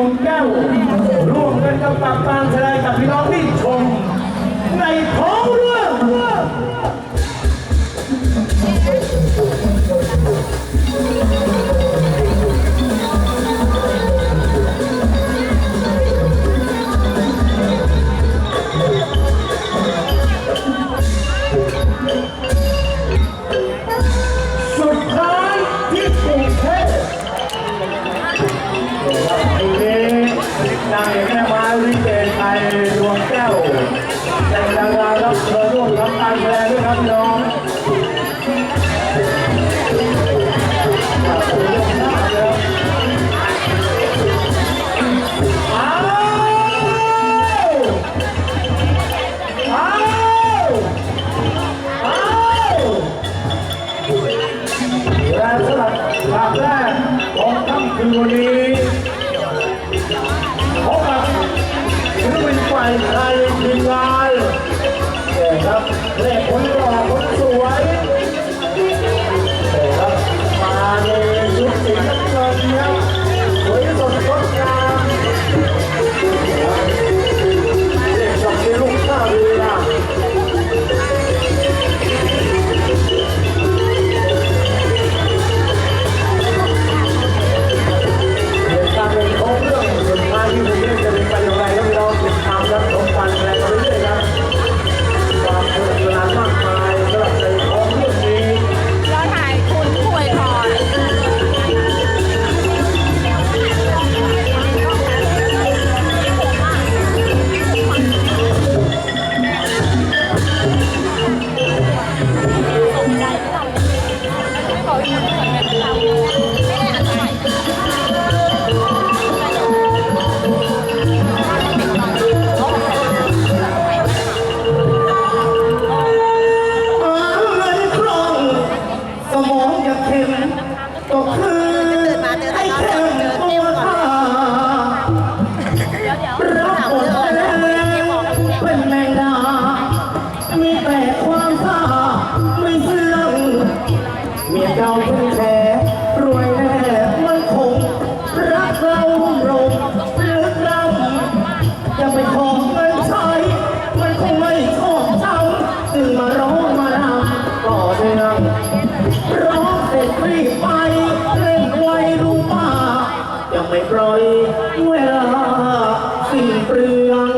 วงแก้วร่วมกันกับปราบปรามชายกับพี่น้องที่ชมในท้อง นางเอกแม่ไม้วิเศไทยดวงแก้วแต่งดารารับเชิญร่วมรับการแสดงด้วยครับน้องและสำหรับภาพแรกองค่ำคืนวันนี้ ไปม่ไทยทีมงานเนี่ครับเลขผล เข้มก็คือไอ้เข้ม รีบไปเร่งไวรู้ป่ายังไม่ปล่อยเวลาสิ้นเปลือง